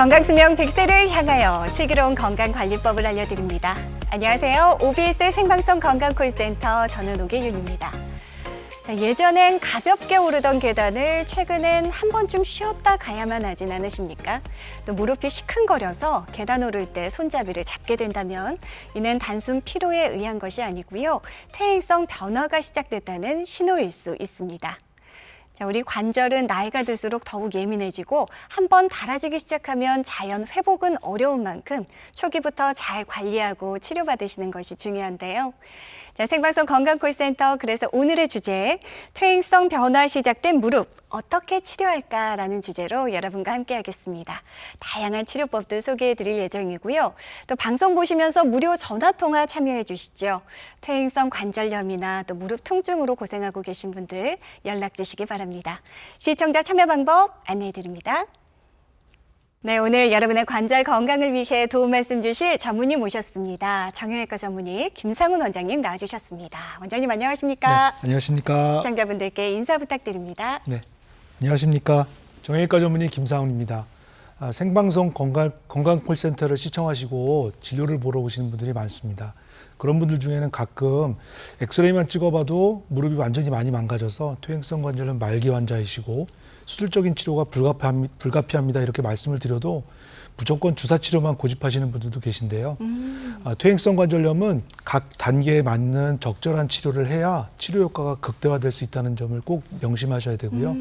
건강수명 100세를 향하여 슬기로운 건강관리법을 알려드립니다. 안녕하세요. OBS 생방송 건강콜센터 저는 오계윤입니다. 자, 예전엔 가볍게 오르던 계단을 최근엔 한 번쯤 쉬었다 가야만 하진 않으십니까? 또 무릎이 시큰거려서 계단 오를 때 손잡이를 잡게 된다면 이는 단순 피로에 의한 것이 아니고요. 퇴행성 변화가 시작됐다는 신호일 수 있습니다. 자, 우리 관절은 나이가 들수록 더욱 예민해지고 한번 닳아지기 시작하면 자연 회복은 어려운 만큼 초기부터 잘 관리하고 치료받으시는 것이 중요한데요. 자, 생방송 건강콜센터 그래서 오늘의 주제 퇴행성 변화 시작된 무릎 어떻게 치료할까라는 주제로 여러분과 함께하겠습니다. 다양한 치료법도 소개해드릴 예정이고요. 또 방송 보시면서 무료 전화 통화 참여해 주시죠. 퇴행성 관절염이나 또 무릎 통증으로 고생하고 계신 분들 연락 주시기 바랍니다. 시청자 참여 방법 안내해 드립니다. 네, 오늘 여러분의 관절 건강을 위해 도움 말씀 주실 전문의 모셨습니다. 정형외과 전문의 김상훈 원장님 나와주셨습니다. 원장님 안녕하십니까? 네, 안녕하십니까. 시청자분들께 인사 부탁드립니다. 네, 안녕하십니까. 정형외과 전문의 김상훈입니다. 아, 생방송 건강, 건강 콜센터를 시청하시고 진료를 보러 오시는 분들이 많습니다. 그런 분들 중에는 가끔 엑스레이만 찍어봐도 무릎이 완전히 많이 망가져서 퇴행성 관절염 말기 환자이시고 수술적인 치료가 불가피합, 불가피합 니다. 이렇게 말씀을 드려도 무조건 주사 치료만 고집하시는 분들도 계신데요. 아, 퇴행성 관절염은 각 단계에 맞는 적절한 치료를 해야 치료 효과가 극대화될 수 있다는 점을 꼭 명심하셔야 되고요.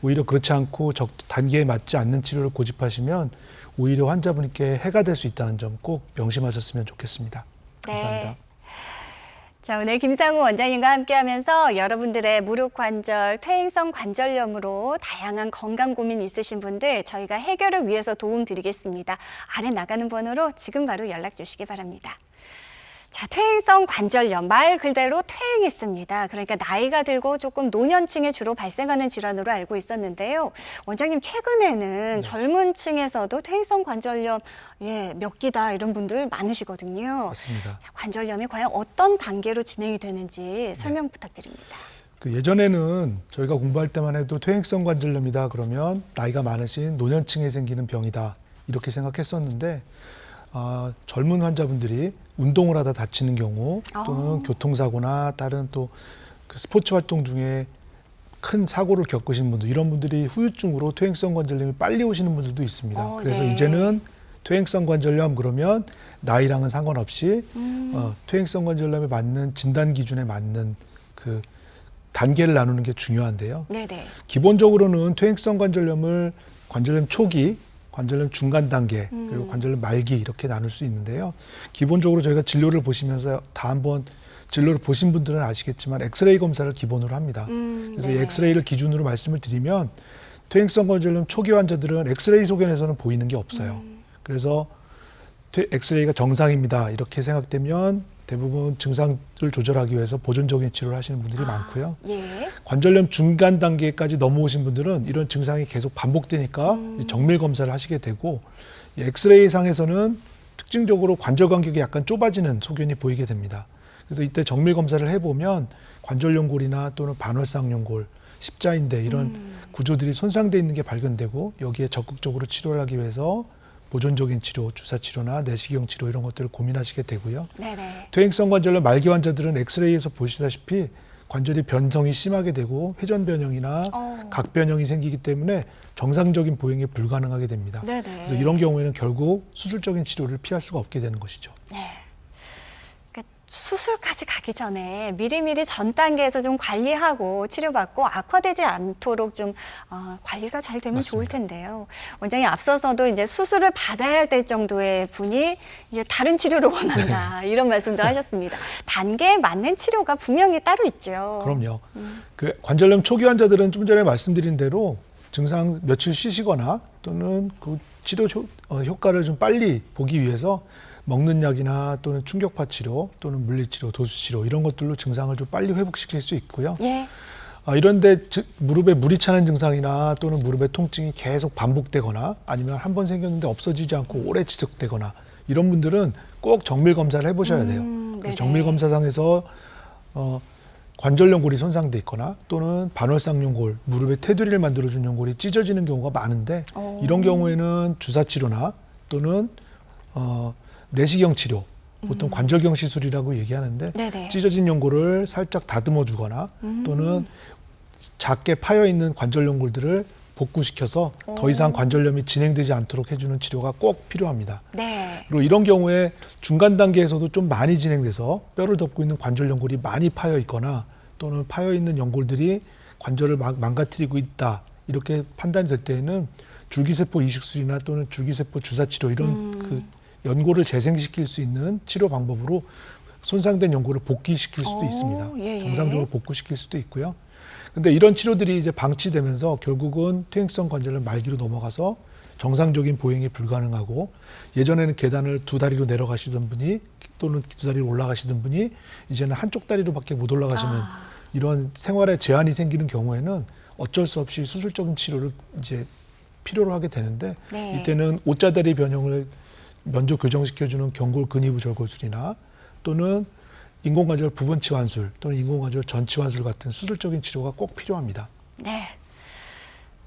오히려 그렇지 않고 적, 단계에 맞지 않는 치료를 고집하시면 오히려 환자분께 해가 될 수 있다는 점 꼭 명심하셨으면 좋겠습니다. 감사합니다. 네. 자, 오늘 김상우 원장님과 함께 하면서 여러분들의 무릎 관절, 퇴행성 관절염으로 다양한 건강 고민 있으신 분들 저희가 해결을 위해서 도움 드리겠습니다. 아래 나가는 번호로 지금 바로 연락 주시기 바랍니다. 자, 퇴행성 관절염 말 그대로 퇴행했습니다. 그러니까 나이가 들고 조금 노년층에 주로 발생하는 질환으로 알고 있었는데요. 원장님 최근에는 젊은 층에서도 퇴행성 관절염 예, 몇 기다 이런 분들 많으시거든요. 맞습니다. 자, 관절염이 과연 어떤 단계로 진행이 되는지 설명 부탁드립니다. 그 예전에는 저희가 공부할 때만 해도 퇴행성 관절염이다 그러면 나이가 많으신 노년층에 생기는 병이다 이렇게 생각했었는데 아, 젊은 환자분들이 운동을 하다 다치는 경우 또는 아. 교통사고나 다른 또 그 스포츠 활동 중에 큰 사고를 겪으신 분들 이런 분들이 후유증으로 퇴행성 관절염이 빨리 오시는 분들도 있습니다. 어, 그래서 네. 이제는 퇴행성 관절염 그러면 나이랑은 상관없이 음. 어, 퇴행성 관절염에 맞는 진단 기준에 맞는 그 단계를 나누는 게 중요한데요. 네네. 기본적으로는 퇴행성 관절염을 관절염 초기, 관절염 중간 단계, 음. 그리고 관절염 말기 이렇게 나눌 수 있는데요. 기본적으로 저희가 진료를 보시면서 다 한번 진료를 보신 분들은 아시겠지만 엑스레이 검사를 기본으로 합니다. 음, 그래서. 엑스레이를 기준으로 말씀을 드리면 퇴행성 관절염 초기 환자들은 엑스레이 소견에서는 보이는 게 없어요. 음. 그래서 퇴- 엑스레이가 정상입니다. 이렇게 생각되면 대부분 증상을 조절하기 위해서 보존적인 치료를 하시는 분들이 많고요. 예. 관절염 중간 단계까지 넘어오신 분들은 이런 증상이 계속 반복되니까 이 정밀 검사를 하시게 되고 이 엑스레이 상에서는 특징적으로 관절 간격이 약간 좁아지는 소견이 보이게 됩니다. 그래서 이때 정밀 검사를 해보면 관절 연골이나 또는 반월상 연골, 십자인대 이런 구조들이 손상돼 있는 게 발견되고 여기에 적극적으로 치료를 하기 위해서 보존적인 치료, 주사 치료나 내시경 치료 이런 것들을 고민하시게 되고요. 네네. 퇴행성 관절염 말기 환자들은 엑스레이에서 보시다시피 관절이 변성이 심하게 되고 회전 변형이나 어. 각 변형이 생기기 때문에 정상적인 보행이 불가능하게 됩니다. 네네. 그래서 이런 경우에는 결국 수술적인 치료를 피할 수가 없게 되는 것이죠. 네. 수술까지 가기 전에 미리미리 전 단계에서 좀 관리하고 치료받고 악화되지 않도록 좀 어, 관리가 잘 되면 좋을. 텐데요. 원장님 앞서서도 이제 수술을 받아야 될 정도의 분이 이제 다른 치료를 원한다 이런 말씀도 하셨습니다. 단계에 맞는 치료가 분명히 따로 있죠. 그럼요. 그 관절염 초기 환자들은 좀 전에 말씀드린 대로 증상 며칠 쉬시거나 또는 그 치료 효, 어, 효과를 좀 빨리 보기 위해서 먹는 약이나 또는 충격파 치료 또는 물리치료, 도수치료 이런 것들로 증상을 좀 빨리 회복시킬 수 있고요. 예. 아, 이런데 즉, 무릎에 물이 차는 증상이나 또는 무릎의 통증이 계속 반복되거나 아니면 한 번 생겼는데 없어지지 않고 오래 지속되거나 이런 분들은 꼭 정밀 검사를 해보셔야 돼요. 음. 그래서 정밀 검사상에서 어, 관절 연골이 손상돼 있거나 또는 반월상 연골, 무릎에 테두리를 만들어준 연골이 찢어지는 경우가 많은데 오. 이런 경우에는 주사 치료나 또는 어, 내시경 치료, 보통 관절경 시술이라고 얘기하는데 음. 네네. 찢어진 연골을 살짝 다듬어 주거나 음. 또는 작게 파여 있는 관절 연골들을 복구시켜서 더 이상 오. 관절염이 진행되지 않도록 해주는 치료가 꼭 필요합니다. 네. 그리고 이런 경우에 중간 단계에서도 좀 많이 진행돼서 뼈를 덮고 있는 관절 연골이 많이 파여 있거나 또는 파여 있는 연골들이 관절을 막 망가뜨리고 있다 이렇게 판단이 될 때에는 줄기세포 이식술이나 또는 줄기세포 주사 치료 이런 음. 그 연골을 재생시킬 수 있는 치료 방법으로 손상된 연골을 복귀시킬 수도 오, 있습니다. 예, 예. 정상적으로 복구시킬 수도 있고요. 근데 이런 치료들이 이제 방치되면서 결국은 퇴행성 관절염 말기로 넘어가서 정상적인 보행이 불가능하고 예전에는 계단을 두 다리로 내려가시던 분이 또는 두 다리로 올라가시던 분이 이제는 한쪽 다리로밖에 못 올라가시는 아. 이런 생활에 제한이 생기는 경우에는 어쩔 수 없이 수술적인 치료를 이제 필요로 하게 되는데 네. 이때는 옷자다리 변형을 먼저 교정시켜주는 경골 근위부 절골술이나 또는 인공관절 부분 치환술 또는 인공관절 전 치환술 같은 수술적인 치료가 꼭 필요합니다. 네.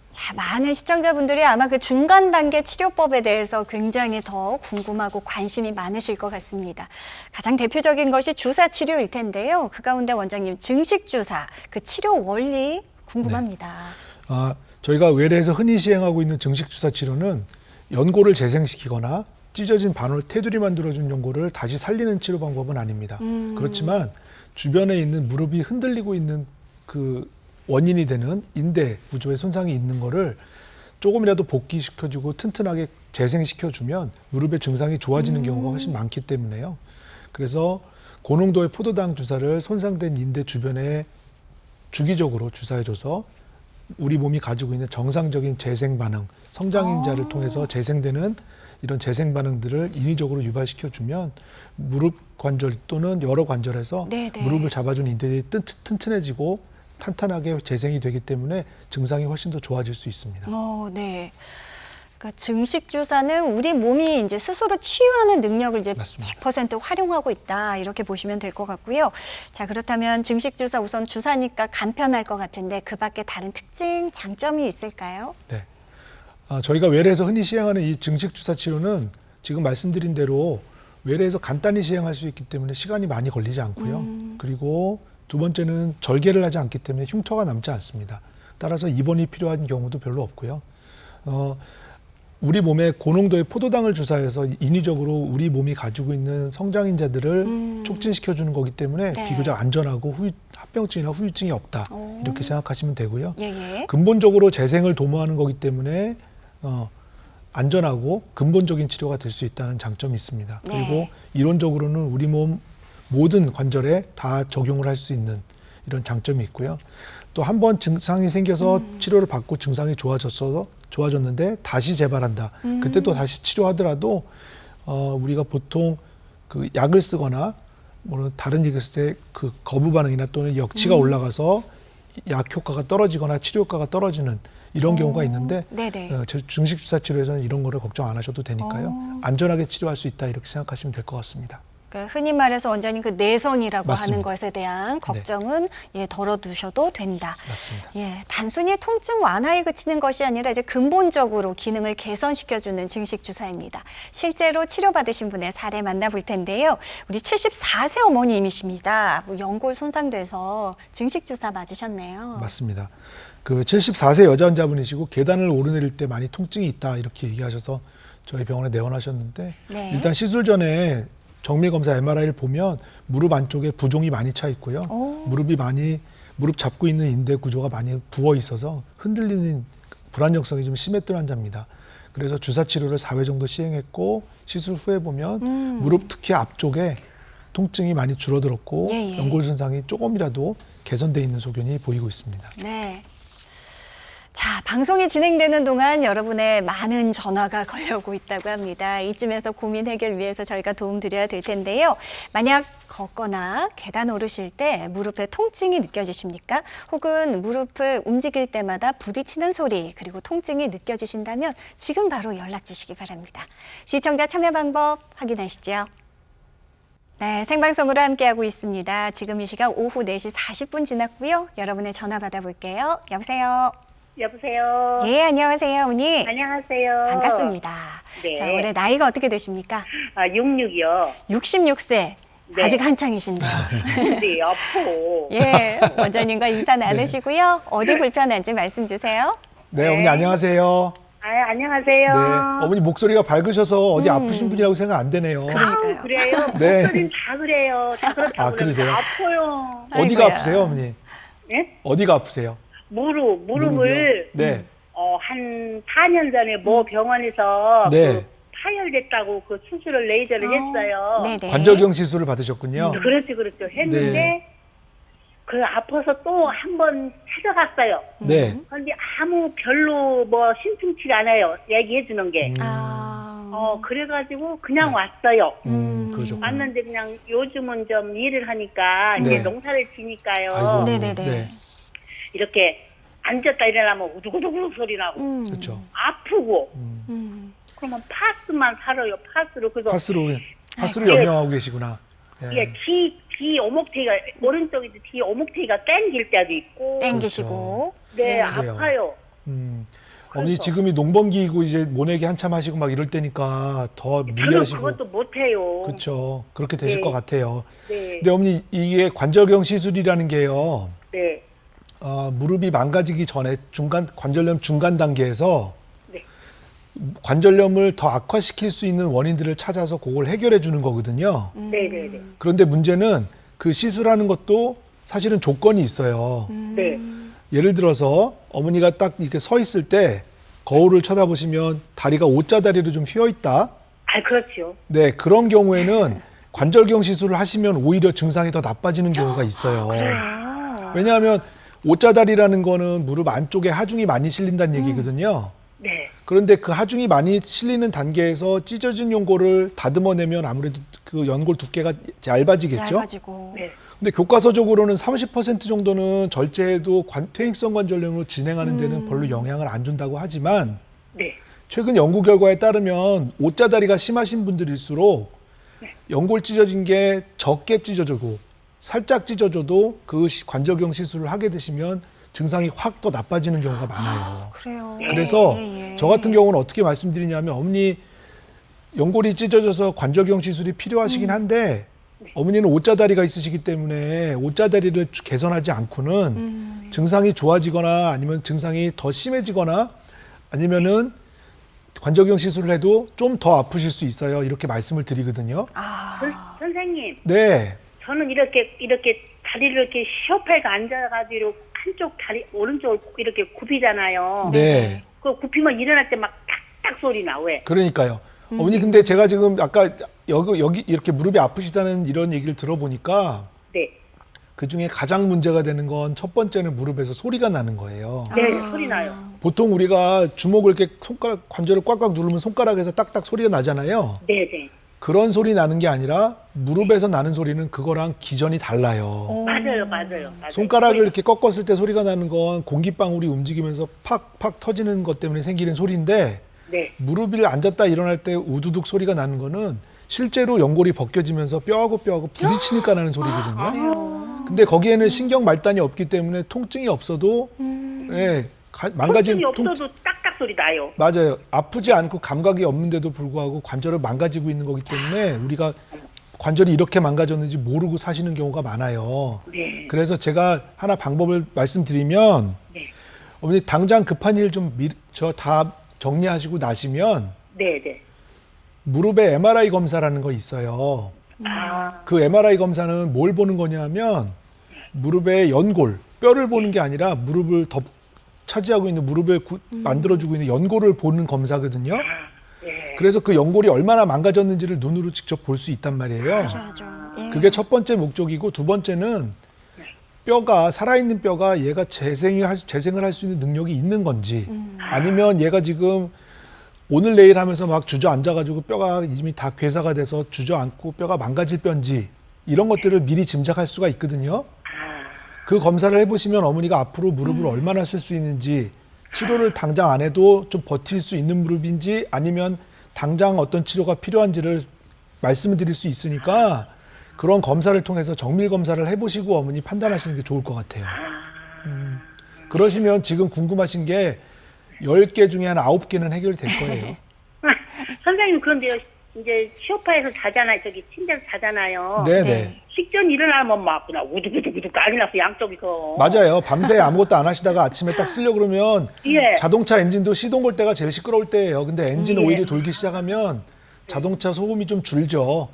자, 많은 시청자분들이 아마 그 중간 단계 치료법에 대해서 굉장히 더 궁금하고 관심이 많으실 것 같습니다. 가장 대표적인 것이 주사 치료일 텐데요. 그 가운데 원장님 증식 주사 그 치료 원리 궁금합니다. 아, 저희가 외래에서 흔히 시행하고 있는 증식 주사 치료는 연골을 재생시키거나 찢어진 반월 테두리 만들어준 연골을 다시 살리는 치료 방법은 아닙니다. 음. 그렇지만 주변에 있는 무릎이 흔들리고 있는 그 원인이 되는 인대 구조에 손상이 있는 거를 조금이라도 복귀시켜주고 튼튼하게 재생시켜주면 무릎의 증상이 좋아지는 경우가 훨씬 많기 때문에요. 그래서 고농도의 포도당 주사를 손상된 인대 주변에 주기적으로 주사해줘서 우리 몸이 가지고 있는 정상적인 재생 반응, 성장인자를 아. 통해서 재생되는 이런 재생 반응들을 인위적으로 유발시켜 주면 무릎 관절 또는 여러 관절에서 네네. 무릎을 잡아주는 인대들이 튼- 튼튼해지고 탄탄하게 재생이 되기 때문에 증상이 훨씬 더 좋아질 수 있습니다. 어, 네. 그러니까 증식 주사는 우리 몸이 이제 스스로 치유하는 능력을 이제 맞습니다. 100% 활용하고 있다 이렇게 보시면 될 것 같고요. 자 그렇다면 증식 주사 우선 주사니까 간편할 것 같은데 그 밖에 다른 특징 장점이 있을까요? 네. 아, 저희가 외래에서 흔히 시행하는 이 증식 주사 치료는 지금 말씀드린 대로 외래에서 간단히 시행할 수 있기 때문에 시간이 많이 걸리지 않고요. 음. 그리고 두 번째는 절개를 하지 않기 때문에 흉터가 남지 않습니다. 따라서 입원이 필요한 경우도 별로 없고요. 어, 우리 몸에 고농도의 포도당을 주사해서 인위적으로 우리 몸이 가지고 있는 성장인자들을 음. 촉진시켜 주는 거기 때문에 네. 비교적 안전하고 후, 합병증이나 후유증이 없다. 오. 이렇게 생각하시면 되고요. 예예. 근본적으로 재생을 도모하는 거기 때문에 어, 안전하고 근본적인 치료가 될 수 있다는 장점이 있습니다. 네. 그리고 이론적으로는 우리 몸 모든 관절에 다 적용을 할 수 있는 이런 장점이 있고요. 또 한 번 증상이 생겨서 음. 치료를 받고 증상이 좋아졌어 좋아졌는데 다시 재발한다. 음. 그때 또 다시 치료하더라도 어, 우리가 보통 그 약을 쓰거나 뭐 다른 얘기했을 때 그 거부 반응이나 또는 역치가 음. 올라가서 약 효과가 떨어지거나 치료 효과가 떨어지는 이런 경우가 어, 있는데. 어, 저 증식 주사 치료에서는 이런 거를 걱정 안 하셔도 되니까요. 어. 안전하게 치료할 수 있다 이렇게 생각하시면 될 것 같습니다. 그러니까 흔히 말해서 원장님 그 내성이라고 하는 맞습니다. 네. 것에 대한 걱정은 예 덜어두셔도 된다. 맞습니다. 예, 단순히 통증 완화에 그치는 것이 아니라 이제 근본적으로 기능을 개선시켜주는 증식 주사입니다. 실제로 치료받으신 분의 사례 만나볼 텐데요. 우리 74세 어머님이십니다. 뭐 연골 손상돼서 증식 주사 맞으셨네요. 맞습니다. 그 74세 여자 환자분이시고 계단을 오르내릴 때 많이 통증이 있다 이렇게 얘기하셔서 저희 병원에 내원하셨는데 네. 일단 시술 전에 정밀 검사 MRI를 보면 무릎 안쪽에 부종이 많이 차 있고요. 오. 무릎이 많이 무릎 잡고 있는 인대 구조가 많이 부어 있어서 흔들리는 불안정성이 좀 심했던 환자입니다. 그래서 주사 치료를 4회 정도 시행했고 시술 후에 보면 음. 무릎 특히 앞쪽에 통증이 많이 줄어들었고 예, 예. 연골 손상이 조금이라도 개선돼 있는 소견이 보이고 있습니다. 네. 자, 방송이 진행되는 동안 여러분의 많은 전화가 걸려오고 있다고 합니다. 이쯤에서 고민 해결 위해서 저희가 도움 드려야 될 텐데요. 만약 걷거나 계단 오르실 때 무릎에 통증이 느껴지십니까? 혹은 무릎을 움직일 때마다 부딪히는 소리, 그리고 통증이 느껴지신다면 지금 바로 연락 주시기 바랍니다. 시청자 참여 방법 확인하시죠. 네, 생방송으로 함께하고 있습니다. 지금 이 시간 오후 4시 40분 지났고요. 여러분의 전화 받아볼게요. 여보세요. 여보세요. 예, 안녕하세요, 어머니. 안녕하세요. 반갑습니다. 네. 자, 올해 나이가 어떻게 되십니까? 아, 66이요. 66세. 네. 아직 한창이신데요. 네, 아프. 예, 원장님과 인사 나누시고요. 어디 불편한지 말씀 주세요. 네, 어머니 안녕하세요. 아, 안녕하세요. 네, 어머니 목소리가 밝으셔서 어디 아프신 분이라고 생각 안 되네요. 음. 그러니까요. 아우, 그래요? 네. 목소리는 다 그래요. 다 그렇다고 아, 그러세요? 그러는데 아파요. 어디가 아이고야. 아프세요, 어머니? 예? 어디가 아프세요? 무릎, 무릎을? 네. 어, 한 4년 전에 모 병원에서 네. 그 파열됐다고 그 수술을 레이저를 했어요. 네네. 관절경 시술을 받으셨군요. 그렇지, 그렇죠. 했는데 네. 그 아파서 또 한 번 찾아갔어요. 네. 근데 아무 별로 뭐 심심치가 않아요. 얘기해 주는 게. 아, 어, 그래가지고 그냥 왔어요. 음, 그러셨군요. 왔는데 그냥 요즘은 좀 일을 하니까 네. 이제 농사를 지니까요. 아이고, 네네네. 네. 이렇게 앉았다 일어나면 우두구두구 소리 나고 음, 그렇죠. 아프고 음. 그러면 파스만 살아요. 파스로 그래서 파스로 파스로 네. 영향하고 계시구나. 네. 이게 뒤, 뒤 오목태가 오른쪽에 뒤 오목태가 땡길 때도 있고 땡기시고. 네, 네. 그래요. 아파요. 음. 어머니 그래서. 지금이 농번기이고 이제 모내기 한참 하시고 막 이럴 때니까 더 저는 무리하시고 그것도 못해요. 그렇죠. 그렇게 되실 네. 것 같아요. 네, 근데 어머니 이게 관절경 시술이라는 게요. 네, 어, 무릎이 망가지기 전에 중간 관절염 중간 단계에서 네. 관절염을 더 악화시킬 수 있는 원인들을 찾아서 그걸 해결해 주는 거거든요. 네, 네, 네. 그런데 문제는 그 시술하는 것도 사실은 조건이 있어요. 네. 예를 들어서 어머니가 딱 이렇게 서 있을 때 거울을 쳐다보시면 다리가 오자 다리로 좀 휘어 있다. 아, 그렇죠. 네, 그런 경우에는 관절경 시술을 하시면 오히려 증상이 더 나빠지는 경우가 있어요. 아, 왜냐하면 오자다리라는 거는 무릎 안쪽에 하중이 많이 실린다는 얘기거든요. 네, 그런데 그 하중이 많이 실리는 단계에서 찢어진 연골을 다듬어내면 아무래도 그 연골 두께가 얇아지겠죠. 얇아지고. 네. 근데 교과서적으로는 30% 정도는 절제해도 관, 퇴행성 관절염으로 진행하는 데는 별로 영향을 안 준다고 하지만 네. 최근 연구 결과에 따르면 오자다리가 심하신 분들일수록 연골 찢어진 게 적게 찢어지고 살짝 찢어져도 그 시- 관절경 시술을 하게 되시면 증상이 확 더 나빠지는 경우가 많아요. 그래요. 그래서 예, 예. 저 같은 경우는 어떻게 말씀드리냐면 어머니 연골이 찢어져서 관절경 시술이 필요하시긴 한데 어머니는 오자다리가 있으시기 때문에 오자다리를 주- 개선하지 않고는 음. 증상이 좋아지거나 아니면 증상이 더 심해지거나 아니면은 관절경 시술을 해도 좀 더 아프실 수 있어요. 이렇게 말씀을 드리거든요. 아, 선, 선생님, 네. 저는 이렇게 이렇게 다리를 이렇게 쇼파에가 앉아가지고 한쪽 다리 오른쪽을 이렇게 굽히잖아요. 네. 그 굽히면 일어날 때막 딱딱 소리 나 왜? 그러니까요. 어머니 근데 제가 지금 아까 여기 여기 이렇게 무릎이 아프시다는 이런 얘기를 들어보니까 네, 그 중에 가장 문제가 되는 건 첫 번째는 무릎에서 소리가 나는 거예요. 네 아. 소리 나요. 보통 우리가 주먹을 이렇게 손가락 관절을 꽉꽉 누르면 손가락에서 딱딱 소리가 나잖아요. 네, 네. 그런 소리 나는 게 아니라 무릎에서 나는 소리는 그거랑 기전이 달라요. 오. 맞아요, 맞아요, 맞아요. 손가락을 이렇게 꺾었을 때 소리가 나는 건 공기방울이 움직이면서 팍팍 터지는 것 때문에 생기는 소리인데 네, 무릎을 앉았다 일어날 때 우두둑 소리가 나는 거는 실제로 연골이 벗겨지면서 뼈하고 뼈하고 부딪히니까 나는 소리거든요. 그래요. 근데 거기에는 신경 말단이 없기 때문에 통증이 없어도 음. 예, 가- 망가진 통증이 통- 없어도 소리 나요. 맞아요. 아프지 않고 감각이 없는데도 불구하고 관절을 망가지고 있는 거기 때문에 우리가 관절이 이렇게 망가졌는지 모르고 사시는 경우가 많아요. 네, 그래서 제가 하나 방법을 말씀드리면 네, 어머니 당장 급한 일 좀 저 다 정리하시고 나시면 네, 네. 무릎에 MRI 검사라는 거 있어요. 아, 그 MRI 검사는 뭘 보는 거냐면 무릎의 연골, 뼈를 보는 게 아니라 무릎을 덮 차지하고 있는 무릎에 구- 만들어주고 있는 연골을 보는 검사거든요. 네. 그래서 그 연골이 얼마나 망가졌는지를 눈으로 직접 볼 수 있단 말이에요. 하셔야죠. 예. 그게 첫 번째 목적이고 두 번째는 뼈가 살아있는 뼈가 얘가 재생을 할, 재생을 할 수 있는 능력이 있는 건지 음. 아니면 얘가 지금 오늘 내일 하면서 막 주저앉아가지고 뼈가 이미 다 괴사가 돼서 주저앉고 뼈가 망가질 뼈인지 이런 것들을 미리 짐작할 수가 있거든요. 아, 그 검사를 해보시면 어머니가 앞으로 무릎을 얼마나 쓸 수 있는지 치료를 당장 안 해도 좀 버틸 수 있는 무릎인지 아니면 당장 어떤 치료가 필요한지를 말씀을 드릴 수 있으니까 그런 검사를 통해서 정밀 검사를 해보시고 어머니 판단하시는 게 좋을 것 같아요. 음, 그러시면 지금 궁금하신 게 10개 중에 한 9개는 해결이 될 거예요. 선생님 그런데요 이제 시오파에서 자잖아요 저기 침대에서 자잖아요 네네. 네. 식전 일어나면 막 그냥 우두구두구두 난리 나서 양쪽이서 맞아요. 밤새 아무것도 안 하시다가 아침에 딱 쓰려고 그러면 예. 자동차 엔진도 시동 걸 때가 제일 시끄러울 때예요. 근데 엔진 예. 오일이 돌기 시작하면 자동차 소음이 좀 줄죠.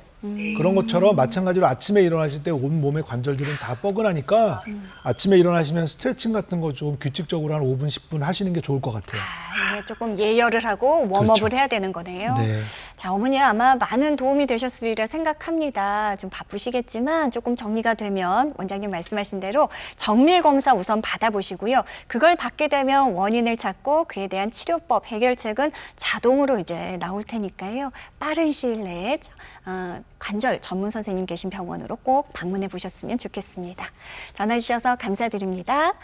그런 것처럼 마찬가지로 아침에 일어나실 때 온 몸의 관절들은 다 뻐근하니까 아침에 일어나시면 스트레칭 같은 거 좀 규칙적으로 한 5분, 10분 하시는 게 좋을 것 같아요. 아, 이게 조금 예열을 하고 웜업을 그렇죠. 해야 되는 거네요. 네. 자, 어머니 아마 많은 도움이 되셨으리라 생각합니다. 좀 바쁘시겠지만 조금 정리가 되면 원장님 말씀하신 대로 정밀 검사 우선 받아보시고요. 그걸 받게 되면 원인을 찾고 그에 대한 치료법, 해결책은 자동으로 이제 나올 테니까요. 빠른 시일 내에 어, 관절 전문 선생님 계신 병원으로 꼭 방문해 보셨으면 좋겠습니다. 전화 주셔서 감사드립니다.